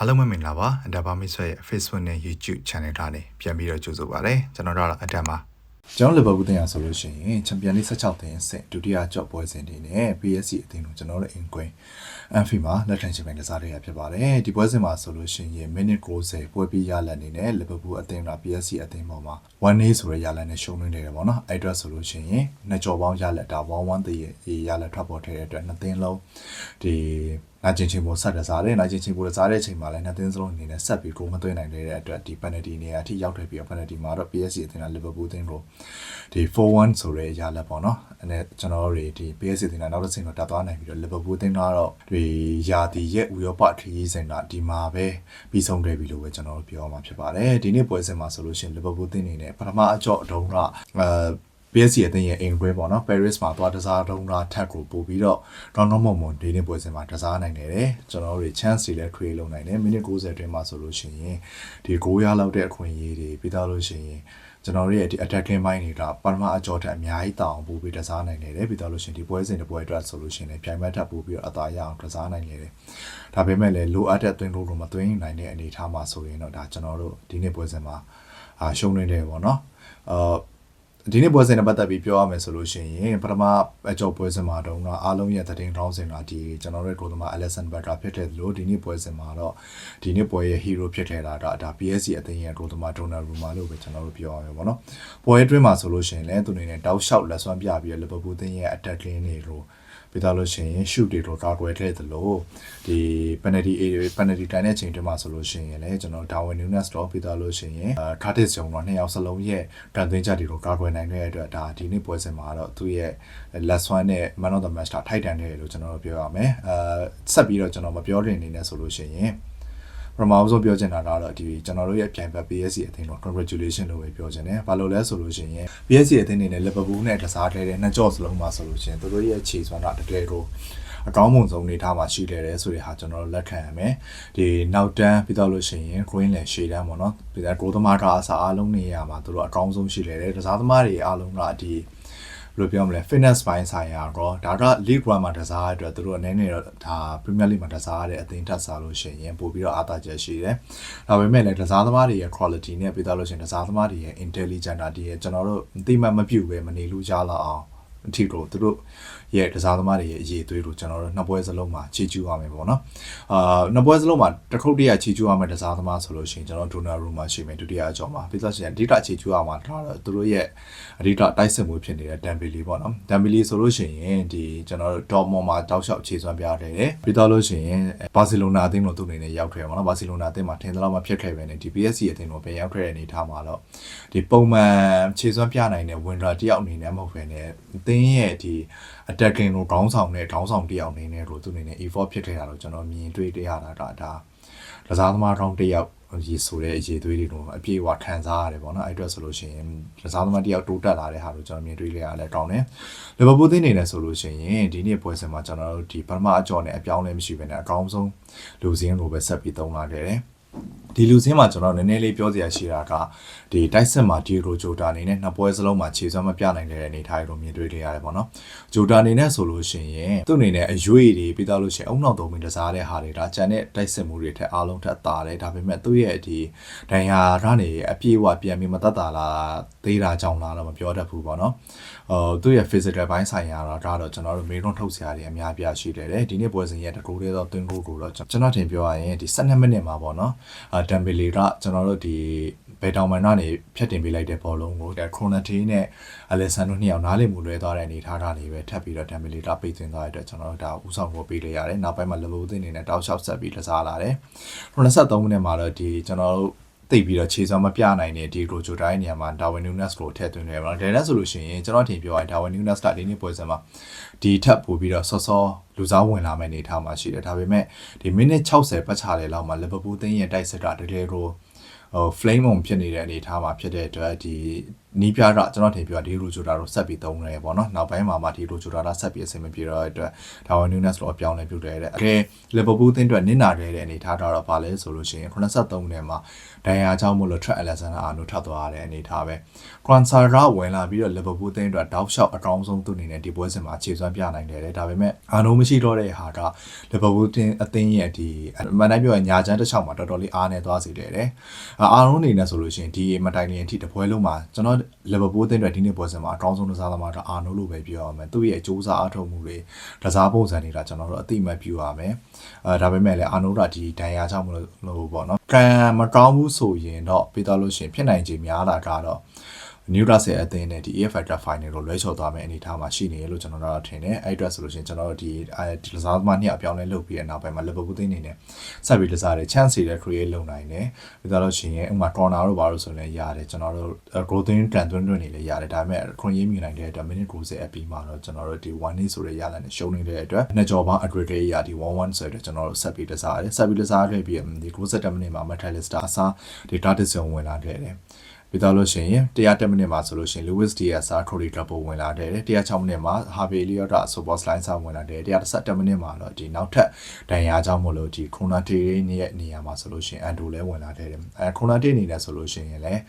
အားလုံးပဲမင်္ဂလာပါအဒါဘာမစ်ဆွဲရဲ့ Facebook နဲ့ YouTube Channel ထားနေပြန်ပြီးတော့ကြိုဆိုပါရစေကျွန်တော်တို့ကတော့အဒါမှာကျွန်တော်လီဗာပူးတင်ရဆိုလို့ရှိရင်ချန်ပီယံလိ16တင်ဆင့်ဒုတိယကြော့ပွဲစဉ်တွေနဲ့ PSG အသင်းတို့ကျွန်တော်တို့အင်ကွင်းအန်ဖီမှာလက်ခံချန်ပီယံကစားရဖြစ်ပါတယ်ဒီပွဲစဉ်မှာဆိုလို့ရှိရင်မိနစ်90ပွဲပြီးရလတ်နေနဲ့လီဗာပူးအသင်းက PSG အသင်းပေါ်မှာ1 day ဆိုရရလတ်နဲ့ရှုံးနေတယ်ပေါ့နော်အဲ့အတွက်ဆိုလို့ရှိရင်နှစ်ကြော်ပေါင်းရလတ်တာ1-1တည်းရလတ်ထွက်ပေါ်ထတဲ့အတွက်နှစ်သင်းလုံးဒီနာကျင်ချင်းပေါ်ဆက်တစားတယ်နာကျင်ချင်းပေါ်စားတဲ့အချိန်မှာလည်းနှစ်သင်းစလုံးအနေနဲ့ဆက်ပြီးဂိုးမသွင်းနိုင်တဲ့အတွက်ဒီ penalty နေရာအထိရောက်တယ်ပြီးတော့ penalty မှာတော့ PSG အသင်းက Liverpool အသင်းကိုဒီ4-1ဆိုတဲ့ရလက်ပေါ့နော်အဲကျွန်တော်တို့တွေဒီ PSG အသင်းကနောက်တစ်ဆင့်တော့တက်သွားနိုင်ပြီးတော့ Liverpool အသင်းကတော့ဒီယာတီရဲ့ဥရောပခရီးစဉ်ကဒီမှာပဲပြီးဆုံးခဲ့ပြီလို့ပဲကျွန်တော်တို့ပြောရမှာဖြစ်ပါတယ်ဒီနေ့ပွဲစဉ်မှာဆိုလို့ရှိရင် Liverpool အသင်းအနေနဲ့ပထမအကြော့အတုံးကအဲ PSG အသင်းရဲ့အိမ်ခွဲပေါ့နော် Paris မှာသွားတစားတုံးတာထက်ကိုပို့ပြီးတော့ Ronald Momon ဒီနေ့ပွဲစဉ်မှာတစားနိုင်တယ်တယ်ကျွန်တော်တို့တွေ chance တွေလည်း create လုပ်နိုင်တယ်မိနစ်90အတွင်းမှာဆိုလို့ရှိရင်ဒီ9ရလောက်တဲ့အခွင့်အရေးတွေပြီးသားလို့ရှိရင်ကျွန်တော်တို့ရဲ့ဒီ attacking mind တွေကပထမအကြောထက်အများကြီးတောင်းပို့ပြီးတစားနိုင်တယ်ပြီးတော့လို့ရှိရင်ဒီပွဲစဉ်တစ်ပွဲအတွက်ဆိုလို့ရှိရင်လည်းပြိုင်ဘက်ထပ်ပို့ပြီးတော့အသာရအောင်တစားနိုင်တယ်ဒါပေမဲ့လည်းလိုအပ်တဲ့သွင်းလို့တော့မသွင်းနိုင်တဲ့အနေအထားမှာဆိုရင်တော့ဒါကျွန်တော်တို့ဒီနေ့ပွဲစဉ်မှာအာရှုံးနေတယ်ပေါ့နော်အာ ဒီနေ့ပွဲစဉ်နဲ့ပတ်သက်ပြီးပြောရမယ်ဆိုလို့ရှိရင်ပထမအကြောပွဲစဉ်မှာတုန်းကအားလုံးရဲ့သတင်းထောင်းစင်ကဒီကျွန်တော်တို့ကိုယ်သမား Alexander Butler ဖြစ်တဲ့လို့ဒီနေ့ပွဲစဉ်မှာတော့ဒီနေ့ပွဲရဲ့ hero ဖြစ်ခဲ့တာဒါဒါ PSG အသင်းရဲ့ကိုယ်သမား Donnarumma လို့ပဲကျွန်တော်တို့ပြောရမှာပေါ့နော်ပွဲအတွင်းမှာဆိုလို့ရှိရင်လည်းသူနေနဲ့တောက်လျှောက်လက်စွမ်းပြပြီး Liverpool အသင်းရဲ့ attacking တွေကို ပြီးတော့လို့ရှိရင် shoot တွေတော့ကာကွယ်ခဲ့သလိုဒီ penalty area penalty တိုင်းတဲ့ချိန်တွေမှာဆိုလို့ရှိရင်လည်းကျွန်တော် Darwin Nunes တော့ပြီးတော့လို့ရှိရင် Curtis Jones တော့နှစ်ယောက်စလုံးရဲ့တန်သွင်းချက်တွေတော့ကာကွယ်နိုင်ခဲ့တဲ့အတွက်ဒါဒီနေ့ပွဲစဉ်မှာတော့သူ့ရဲ့ last one နဲ့ man of the match ထိုက်တန်တယ်လို့ကျွန်တော်တို့ပြောရမယ်အဲဆက်ပြီးတော့ကျွန်တော်မပြောတဲ့အနေနဲ့ဆိုလို့ရှိရင် ပထမဆုံးပြောချင်တာကတော့ဒီကျွန်တော်တို့ရဲ့ပြိုင်ဘက် PSG အသင်းတော့ congratulation လို့ပဲပြောချင်တယ်။ဘာလို့လဲဆိုလို့ရှိရင် PSG အသင်းနေနဲ့ Liverpool နဲ့တစားထဲတဲ့နှစ်ကြော့စလုံးမှာဆိုလို့ရှိရင်သူတို့ရဲ့ခြေစွမ်းကတကယ်ကိုအကောင်းမွန်ဆုံးနေထားမှာရှိတယ်ဆိုတဲ့ဟာကျွန်တော်တို့လက်ခံရမယ်ဒီနောက်တန်းပြီးတော့လို့ရှိရင် Green လည်းရှေ့တန်းပေါ့နော်ပြီးတော့ကိုသမားကအစားအားလုံးနေရမှာသူတို့အကောင်းဆုံးရှိတယ်တစားသမားတွေအားလုံးကဒီဘယ် လိုပြောမလဲ fitness ဘိုင်းဆိုင်ရာတော့ဒါက league 1မှာတစားရအတွက်သူတို့အနေနဲ့တော့ဒါ Premier League မှာတစားရတဲ့အသင်းထက်စားလို့ရှိရင်ပို့ပြီးတော့အားသာချက်ရှိတယ်။ဒါပေမဲ့လည်းတစားသမားတွေရဲ့ quality နဲ့ပြီးတော့လို့ရှိရင်တစားသမားတွေရဲ့ intelligence တွေရဲ့ကျွန်တော်တို့အသိမှတ်မပြုတ်ပဲမနေလို့ကြားလာအောင် အထီကိုသူတို့ရဲ့တစားသမားတွေရဲ့အရေးသွေးကိုကျွန်တော်တို့နှစ်ပွဲစလုံးမှာချီကျူးရမယ်ပေါ့နော်အာနှစ်ပွဲစလုံးမှာတစ်ခုတည်းချီကျူးရမယ်တစားသမားဆိုလို့ရှိရင်ကျွန်တော်ဒိုနာရူမှာရှိမယ်ဒုတိယအကြောမှာပြီးတော့ရှင်အဓိကချီကျူးရမှာဒါတော့သူတို့ရဲ့အဓိကတိုက်စစ်မှုဖြစ်နေတဲ့ဒမ်ဘီလီပေါ့နော်ဒမ်ဘီလီဆိုလို့ရှိရင်ဒီကျွန်တော်တို့ဒေါ်မွန်မှာတောက်လျှောက်ခြေစွမ်းပြရတယ်ပြီးတော့လို့ရှိရင်ဘာစီလိုနာအသင်းတို့သူ့အနေနဲ့ရောက်ခဲ့ပါတော့ဘာစီလိုနာအသင်းမှာထင်သလောက်မှဖြစ်ခဲ့ပဲねဒီ PSG အသင်းတို့ပြန်ရောက်ခဲ့တဲ့အနေထားမှာတော့ဒီပုံမှန်ခြေစွမ်းပြနိုင်တဲ့ဝင်ရာတယောက်အနေနဲ့မဟုတ်ဘဲねအသင်းရဲ့ဒီ attacking ကိုခေါင်းဆောင်တဲ့ခေါင်းဆောင်တယောက်အနေနဲ့လို့သူအနေနဲ့ E4 ဖြစ်ခဲ့တာတော့ကျွန်တော်မြင်တွေ့ရတာဒါဒါကစားသမားကောင်းတယောက်ရေဆိုတဲ့အရေးသွေးတွေကိုအပြည့်အဝခံစားရတယ်ပေါ့နော်အဲ့အတွက်ဆိုလို့ရှိရင်ကစားသမားတယောက်တိုးတက်လာတဲ့ဟာကိုကျွန်တော်မြင်တွေ့လိုက်ရလဲကောင်းတယ်လီဗာပူးသင်းနေနဲ့ဆိုလို့ရှိရင်ဒီနေ့ပွဲစဉ်မှာကျွန်တော်တို့ဒီပထမအကြော်နဲ့အပြောင်းလဲမရှိဘဲနဲ့အကောင်းဆုံးလူစင်းလိုပဲဆက်ပြီးသုံးလာခဲ့တယ် ဒီလူစင်းမှာကျွန်တော်နည်းနည်းလေးပြောစရာရှိတာကဒီတိုက်စစ်မှာဒီရိုဂျိုတာအနေနဲ့နှစ်ပွဲစလုံးမှာခြေစွမ်းမပြနိုင်တဲ့အနေထားကိုမြင်တွေ့နေရတယ်ပေါ့နော်ဂျိုတာအနေနဲ့ဆိုလို့ရှိရင်သူ့အနေနဲ့အရွေးတွေပြီးသားလို့ရှိရင်အုံနောက်သုံးပြီးတစားတဲ့ဟာတွေဒါကြံတဲ့တိုက်စစ်မှုတွေထက်အားလုံးထက်သာတယ်ဒါပေမဲ့သူ့ရဲ့ဒီဒဏ်ရာရနေအပြည့်အဝပြန်ပြီးမတတ်တာလားသေးတာကြောင့်လားတော့မပြောတတ်ဘူးပေါ့နော်ဟိုသူ့ရဲ့ physical ဘိုင်းဆိုင်ရာတော့ဒါတော့ကျွန်တော်တို့မေးခွန်းထုတ်စရာတွေအများပြရှိတယ်ဒီနေ့ပွဲစဉ်ရဲ့တကူလေးတော့သွင်းကိုကိုတော့ကျွန်တော်ထင်ပြောရရင်ဒီ12မိနစ်မှာပေါ့နော်အာဒမ်ဘီလီကကျွန်တော်တို့ဒီဘယ်တောင်မှန်ကနေဖြတ်တင်ပေးလိုက်တဲ့ဘောလုံးကိုခရိုနတီနဲ့အလက်ဆန်တို့နှစ်ယောက်နားလည်မှုလွဲသွားတဲ့အနေထားကနေပဲထပ်ပြီးတော့ဒမ်ဘီလီကပိတ်သွင်းသွားတဲ့အတွက်ကျွန်တော်တို့ဒါဥဆောင်ဖို့ပေးလိုက်ရတယ်နောက်ပိုင်းမှာလဘိုးသင်းနေနဲ့တောက်လျှောက်ဆက်ပြီးကစားလာတယ်83မိနစ်မှာတော့ဒီကျွန်တော်တို့ သိပြီးတော့ခြေစွမ်းမပြနိုင်တဲ့ဒီရိုဂျိုတိုင်းနေရာမှာဒါဝင်နူးနက်စ်ကိုထည့်သွင်းနေပါတော့ဒါနဲ့ဆိုလို့ရှိရင်ကျွန်တော်ထင်ပြောရင်ဒါဝင်နူးနက်စ်ကဒီနေ့ပွဲစဉ်မှာဒီထပ်ပို့ပြီးတော့ဆော့ဆော့လူစားဝင်လာမယ့်အနေထားမှာရှိတယ်ဒါပေမဲ့ဒီမိနစ်60ပတ်ချတယ်လောက်မှာလီဗာပူးသင်းရဲ့တိုက်စစ်ကတကယ်ကိုဟို flame on ဖြစ်နေတဲ့အနေအထားမှာဖြစ်တဲ့အတွက်ဒီနီးပြတာကျွန်တော်ထင်ပြဒီရိုဂျိုတာတော့ဆက်ပြီးသုံးရဲပေါ့နော်နောက်ပိုင်းမှာမှဒီရိုဂျိုတာဆက်ပြီးအဆင်မပြေတော့တဲ့အတွက်ဒါဝင်နူးနက်စ်တော့အပြောင်းလဲပြုတ်တယ်တဲ့အဲလီဗာပူးအသင်းအတွက်နစ်နာခဲ့တဲ့အနေထားတော့ဗာလဲဆိုလို့ရှိရင်83နဲ့မှာဒိုင်ယာကြောင့်မို့လို့ Trent Alexander Arnold ထပ်သွားတဲ့အနေထားပဲ Quansara ဝင်လာပြီးတော့လီဗာပူးအသင်းအတွက်တောက်လျှောက်အကောင်းဆုံးသူအနေနဲ့ဒီပွဲစဉ်မှာခြေစွမ်းပြနိုင်တယ်တဲ့ဒါပေမဲ့ Arnold မရှိတော့တဲ့ဟာကလီဗာပူးအသင်းအသင်းရဲ့ဒီမန်တိုင်းပြောရင်ညာချမ်းတစ်ချောင်းမှာတော်တော်လေးအားနေသွားစေတယ်တဲ့အာရုံးအနေနဲ့ဆိုလို့ရှိရင်ဒီမတိုင်ခင်အထိတပွဲလုံးမှာကျွန်တော်လီဗာပူးအသင်းအတွက်ဒီနေ့ပွဲစဉ်မှာအကောင်းဆုံးကစားသမားတော့အာနိုလို့ပဲပြောရမယ်သူ့ရဲ့အကျိုးစားအထောက်မှုတွေကစားပုံစံတွေကကျွန်တော်တို့အတိအမှတ်ပြုရမယ်အဲဒါပေမဲ့လည်းအာနိုကဒီဒဏ်ရာကြောင့်မလို့လို့ပေါ့နော်ကံမကောင်းဘူးဆိုရင်တော့ပြီးတော့လို့ရှိရင်ဖြစ်နိုင်ခြေများတာကတော့ New Russell အသင်းနဲ့ဒီ AF Factor Final ကိုလွဲချော်သွားမယ့်အနေအထားမှာရှိနေရလို့ကျွန်တော်တို့ထင်တယ်အဲ့အတွက်ဆိုလို့ရှိရင်ကျွန်တော်တို့ဒီဒီလစားသမားနှစ်အပြောင်းလဲလုပ်ပြီးတဲ့နောက်ပိုင်းမှာ Liverpool သင်းအနေနဲ့ဆက်ပြီးလစားတဲ့ chance တွေ create လုပ်နိုင်တယ်ပြီးတော့လို့ရှိရင်ဥပမာ corner တို့ဘာလို့ဆိုလည်းရတယ်ကျွန်တော်တို့ growing ကန်သွင်းတွင်းနေလည်းရတယ်ဒါပေမဲ့ခွန်ရင်းမြူနိုင်တဲ့အတွက် minute 90အပြီးမှာတော့ကျွန်တော်တို့ဒီ one day ဆိုတဲ့ရလနဲ့ရှုံးနေတဲ့အတွက်နှစ်ကြော်ပေါင်း aggregate ရဒီ11ဆိုတဲ့ကျွန်တော်တို့ဆက်ပြီးလစားရတယ်ဆက်ပြီးလစားခဲ့ပြီးဒီ90 minute မှာ Metalista အစားဒီ Dartison ဝင်လာခဲ့တယ် ပြီးတော့လို့ရှိရင်110မိနစ်မှာဆိုလို့ရှိရင် Lewis Diaz စာ Cody Double ဝင်လာတယ်106မိနစ်မှာ Harvey Elliott က Super Line စာဝင်လာတယ်117မိနစ်မှာတော့ဒီနောက်ထပ်ဒဏ်ရာကြောင့်မလို့ဒီ Corner Day ရဲ့နေရာမှာဆိုလို့ရှိရင် Ando လည်းဝင်လာတယ်အဲ Corner Day အနေနဲ့ဆိုလို့ရှိရင်လည်း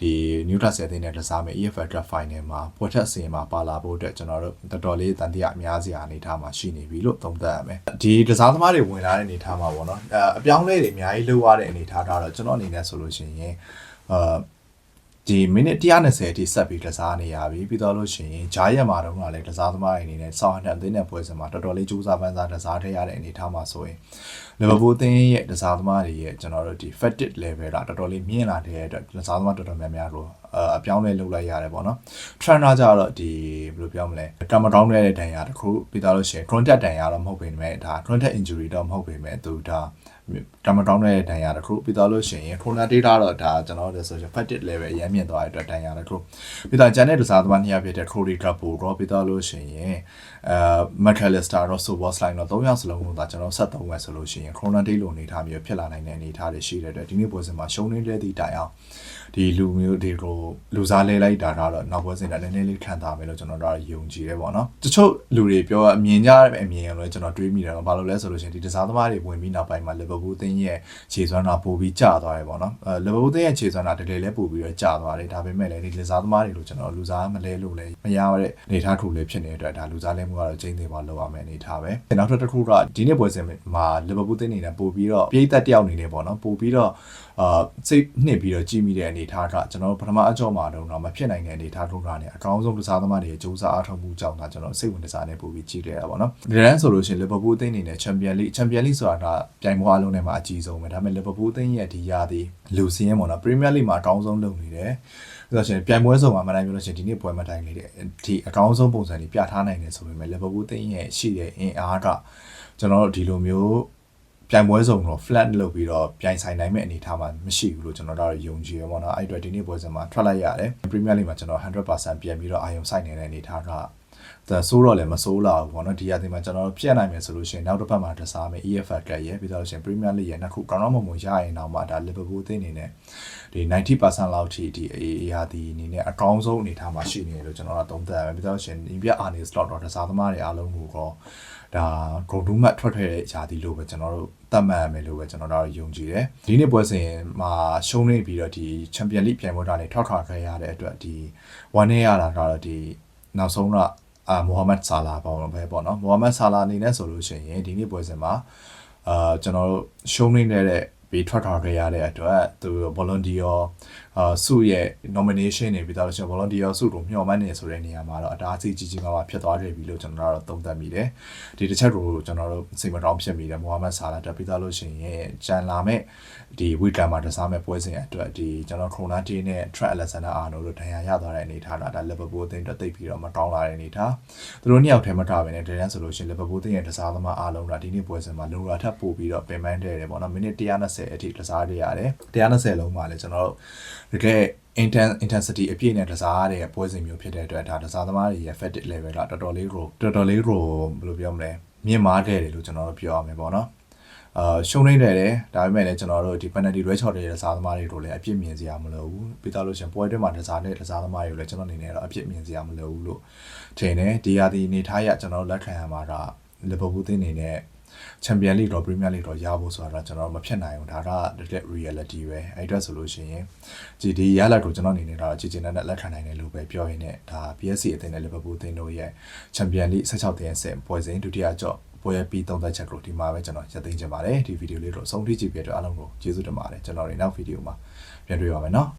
ဒီ Newcastle အသင်းနဲ့တစားမယ် EFL Draft Final မှာပွဲထက်အစီရင်မှာပါလာဖို့အတွက်ကျွန်တော်တို့တော်တော်လေးတန်တရားအများစီအနေထားမှာရှိနေပြီလို့သုံးသပ်ရမယ်ဒီတစားသမားတွေဝင်လာတဲ့အနေထားမှာပေါ့နော်အပြောင်းလဲတွေအများကြီးလုပ်ရတဲ့အနေထားတော့ကျွန်တော်အနေနဲ့ဆိုလို့ရှိရင်အာ ဒီမိနစ်120အထိဆက်ပြီးကစားနေရပြီပြီးတော့လို့ရှိရင်ဂျားရက်မှာတော့လည်းကစားသမားတွေအနေနဲ့ဆောင်းဟန်အသင်းနဲ့ပွဲစဉ်မှာတော်တော်လေးကြိုးစားပန်းစားကစားထည့်ရတဲ့အနေအထားမှာဆိုရင်လီဗာပူးအသင်းရဲ့ကစားသမားတွေရဲ့ကျွန်တော်တို့ဒီ fatigue level ကတော်တော်လေးမြင့်လာတဲ့အတွက်ကစားသမားတော်တော်များများကိုအပြောင်းလဲလုပ်လိုက်ရတယ်ပေါ့နော် trainer ကြတော့ဒီဘယ်လိုပြောမလဲကမ္မတောင်းတဲ့ဒဏ်ရာတစ်ခုပြီးတော့လို့ရှိရင် contact ဒဏ်ရာတော့မဟုတ်ပေမဲ့ဒါ contact injury တော့မဟုတ်ပေမဲ့သူဒါ တမတောင်းတဲ့ဒဏ်ရာတစ်ခုပြီးတော့လို့ရှိရင် corner data တော့ဒါကျွန်တော်တို့ social fatigue level အရင်မြင့်သွားတဲ့အတွက်ဒဏ်ရာတစ်ခုပြီးတော့ကျန်တဲ့ဒစားသမားနှစ်ယောက်ဖြစ်တဲ့ Cody Gakpo တော့ပြီးတော့လို့ရှိရင်အဲ McAllister တော့ Sobos line တော့၃ယောက်စလုံးကိုဒါကျွန်တော်ဆက်သုံးမယ်ဆိုလို့ရှိရင် corner day လိုအနေထားမျိုးဖြစ်လာနိုင်တဲ့အနေထားတွေရှိတဲ့အတွက်ဒီနေ့ပွဲစဉ်မှာရှုံးနေတဲ့သည့်တိုင်အောင် ဒီလူမျိုးတွေကိုလူစားလဲလိုက်တာတော့နောက်ပွဲစဉ်ကလည်းနည်းနည်းလေးခံစားမယ်လို့ကျွန်တော်တို့ယုံကြည်တယ်ပေါ့နော်တချို့လူတွေပြောအမြင်ကြတဲ့အမြင်ရောလည်းကျွန်တော်တွေးမိတယ်ဘာလို့လဲဆိုလို့ရှိရင်ဒီတစားသမားတွေဝင်ပြီးနောက်ပိုင်းမှာလီဗာပူးအသင်းရဲ့ခြေစွမ်းတာပိုပြီးကျသွားတယ်ပေါ့နော်အဲလီဗာပူးအသင်းရဲ့ခြေစွမ်းတာတကယ်လည်းပိုပြီးတော့ကျသွားတယ်ဒါပေမဲ့လည်းဒီလူစားသမားတွေလို့ကျွန်တော်လူစားမလဲလို့လည်းမရတဲ့အနေထားထူလည်းဖြစ်နေတဲ့အတွက်ဒါလူစားလဲမှုကတော့ကျင်းသေးပါလောက်ရမယ်အနေထားပဲနောက်ထပ်တစ်ခုကဒီနေ့ပွဲစဉ်မှာလီဗာပူးအသင်းနေနဲ့ပိုပြီးတော့ပြည်သက်တယောက်နေနေပေါ့နော်ပိုပြီးတော့အာစိတ်နှစ်ပြီးတော့ကြည့်မိတဲ့အနေထားကကျွန်တော်ပထမအကြောမှာတော့မဖြစ်နိုင်တဲ့အနေထားထုတ်တာနဲ့အကောင်းဆုံးကစားသမားတွေရဲ့စူးစမ်းအားထုတ်မှုကြောင့်ဒါကျွန်တော်စိတ်ဝင်စားနေပို့ပြီးကြည့်ခဲ့တာပေါ့နော်ဒီတန်းဆိုလို့ရှိရင်လီဗာပူးအသင်းအနေနဲ့ချန်ပီယံလိချန်ပီယံလိဆိုတာကပြိုင်ပွဲအလုံးထဲမှာအကြီးဆုံးပဲဒါပေမဲ့လီဗာပူးအသင်းရဲ့ဒီရာသီလူစင်းရဲပေါ့နော်ပရီးမီးယားလိမှာအကောင်းဆုံးလုပ်နေတယ်ဆိုတော့ရှင်ပြိုင်ပွဲဆုံးမှာမနိုင်ဘူးလို့ရှင်ဒီနေ့ပွဲမတိုင်လေးတဲ့ဒီအကောင်းဆုံးပုံစံတွေပြထားနိုင်တယ်ဆိုပေမဲ့လီဗာပူးအသင်းရဲ့ရှိတဲ့အင်အားကကျွန်တော်တို့ဒီလိုမျိုး ပြိုင်ပွဲစုံတော့ flat လုပ်ပြီးတော့ပြိုင်ဆိုင်နိုင်မဲ့အနေအထားမှာမရှိဘူးလို့ကျွန်တော်တို့ယုံကြည်ရပါတော့အဲ့အတွက်ဒီနေ့ပွဲစဉ်မှာထွက်လိုက်ရတယ် Premier League မှာကျွန်တော်100%ပြန်ပြီးတော့အာရုံစိုက်နေတဲ့အနေအထားကဒါဆိုးတော့လည်းမဆိုးလာဘူးပေါ့နော်ဒီရသည်မှာကျွန်တော်တို့ပြတ်နိုင်မယ်ဆိုလို့ရှိရင်နောက်တစ်ပတ်မှာတစားမယ် EFL ကရဲ့ပြီးတော့ရှင် Premier League ရဲ့နှစ်ခုကောင်းကောင်းမွန်မွန်ရရင်တော့မှဒါ Liverpool အသင်းအနေနဲ့ဒီ90%လောက်ထိဒီအေးရာဒီအနေနဲ့အကောင်းဆုံးအနေထားမှာရှိနေတယ်လို့ကျွန်တော်တို့သုံးသပ်ရမယ်ပြီးတော့ရှင်ဒီပြအာနေစလော့တော့တစားသမားတွေအားလုံးကိုတော့ ဒါဂုံတူးမှတ်ထွက်ထွက်တဲ့ယာတီလို့ပဲကျွန်တော်တို့သတ်မှတ်ရမယ်လို့ပဲကျွန်တော်တို့ယုံကြည်တယ်ဒီနေ့ပွဲစဉ်မှာရှုံးနေပြီးတော့ဒီချန်ပီယံလိပြိုင်ပွဲကနေထောက်ခါခဲ့ရတဲ့အတွက်ဒီဝမ်းနေရတာကတော့ဒီနောက်ဆုံးတော့အာမိုဟာမက်ဆာလာပေါ့ပဲပေါ့နော်မိုဟာမက်ဆာလာအနေနဲ့ဆိုလို့ရှိရင်ဒီနေ့ပွဲစဉ်မှာအာကျွန်တော်တို့ရှုံးနေတဲ့ပြီးထွက်ထားခဲ့ရတဲ့အတွက်သူ volunteer အာစုရဲ့ nomination တွေပြီးတော့ကျွန်တော် volunteer စုတို့မျှော်မှန်းနေဆိုတဲ့နေရာမှာတော့အတားအဆီးကြီးကြီးမားမားဖြစ်သွားခဲ့ပြီလို့ကျွန်တော်တို့သုံးသပ်မိတယ်ဒီတစ်ချက်ကိုကျွန်တော်တို့စိတ်မတောင်းဖြစ်မိတယ်မိုဟာမက်ဆာလာတက်ပြီးသားလို့ရှိရင်ကြံလာမဲ့ဒီဝီကန်မှာတစားမဲ့ပွဲစဉ်အတွက်ဒီကျွန်တော်ခရိုနာတီနဲ့ Trent Alexander Arnold တို့ဒဏ်ရာရသွားတဲ့အနေထားတာဒါ Liverpool အသင်းတက်သိပ်ပြီးတော့မကောင်းလာတဲ့အနေထားသူတို့နှစ်ယောက်ထဲမှာထားပဲနဲ့တကယ်ဆိုလို့ရှိရင် Liverpool အသင်းရဲ့တစားသမားအားလုံးကဒီနေ့ပွဲစဉ်မှာလိုရာထပ်ပို့ပြီးတော့ပင်ပန်းတဲ့တယ်ပေါ့နော်မိနစ်120အထိတစားရရတယ်120လုံးမှာလည်းကျွန်တော်တို့ တကယ် intense intensity အပြည့်နဲ့တစားရတဲ့ပွဲစဉ်မျိုးဖြစ်တဲ့အတွက်ဒါတစားသမားတွေရဲ့ fatigue level ကတော်တော်လေးကိုတော်တော်လေးကိုဘယ်လိုပြောမလဲမြင့်မားခဲ့တယ်လို့ကျွန်တော်တို့ပြောရမယ်ပေါ့နော်အာရှုံးနေတယ်တယ်ဒါပေမဲ့လည်းကျွန်တော်တို့ဒီ penalty လွဲချော်တဲ့စားသမားတွေတို့လည်းအပြစ်မြင်စရာမလိုဘူးပြီးတော့လို့ရှရင်ပွဲတွင်းမှာတစားနဲ့တစားသမားတွေကိုလည်းကျွန်တော်အနေနဲ့တော့အပြစ်မြင်စရာမလိုဘူးလို့ထင်တယ်ဒီဟာဒီနေထားရကျွန်တော်တို့လက်ခံရမှာဒါလီဗာပူးသင်းအနေနဲ့ ချန်ပီယံလိတော့ပရီးမီးယားလိတော့ရဖို့ဆိုတာတော့ကျွန်တော်တို့မဖြစ်နိုင်ဘူးဒါက direct reality ပဲအဲ့အတွက်ဆိုလို့ရှိရင်ဒီဒီရလာတော့ကျွန်တော်အနေနဲ့တော့ကြည်ကျင်တဲ့လက်ခံနိုင်တယ်လို့ပဲပြောရင်းနဲ့ဒါ PSG အသင်းနဲ့လီဗာပူးအသင်းတို့ရဲ့ချန်ပီယံလိ16သင်းအဆင့်ပွဲစဉ်ဒုတိယကြော့ပွဲပြီးသုံးသက်ချက်ကိုဒီမှာပဲကျွန်တော်ရက်သိမ်းချင်ပါတယ်ဒီဗီဒီယိုလေးတော့အဆုံးထိကြည့်ပြတဲ့အတွက်အားလုံးကိုကျေးဇူးတင်ပါတယ်ကျွန်တော်တို့နောက်ဗီဒီယိုမှာပြန်တွေ့ပါမယ်နော်